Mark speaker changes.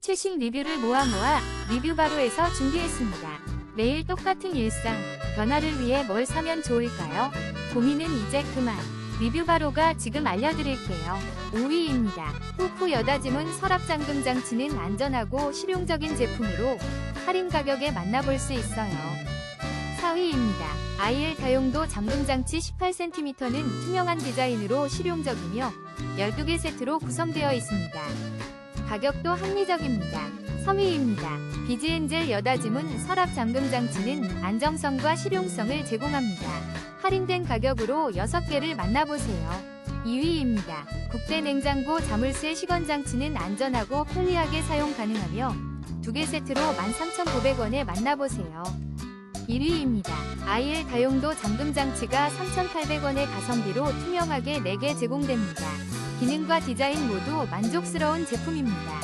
Speaker 1: 최신 리뷰를 모아 모아 리뷰바로에서 준비했습니다. 매일 똑같은 일상, 변화를 위해 뭘 사면 좋을까요? 고민은 이제 그만. 리뷰바로가 지금 알려드릴게요. 5위입니다. 후프 여다짐은 서랍잠금 장치는 안전하고 실용적인 제품으로 할인 가격에 만나볼 수 있어요. 4위입니다. IL 다용도 잠금 장치 18cm는 투명한 디자인으로 실용적이며 12개 세트로 구성되어 있습니다. 가격도 합리적입니다. 3위입니다. 비즈엔젤 여다짐은 서랍 잠금 장치는 안정성과 실용성을 제공합니다. 할인된 가격으로 6개를 만나보세요. 2위입니다. 국대 냉장고 자물쇠 시건 장치는 안전하고 편리하게 사용 가능하며 2개 세트로 13,900원에 만나보세요. 1위입니다. IL 다용도 잠금 장치가 3,800원의 가성비로 투명하게 4개 제공됩니다. 기능과 디자인 모두 만족스러운 제품입니다.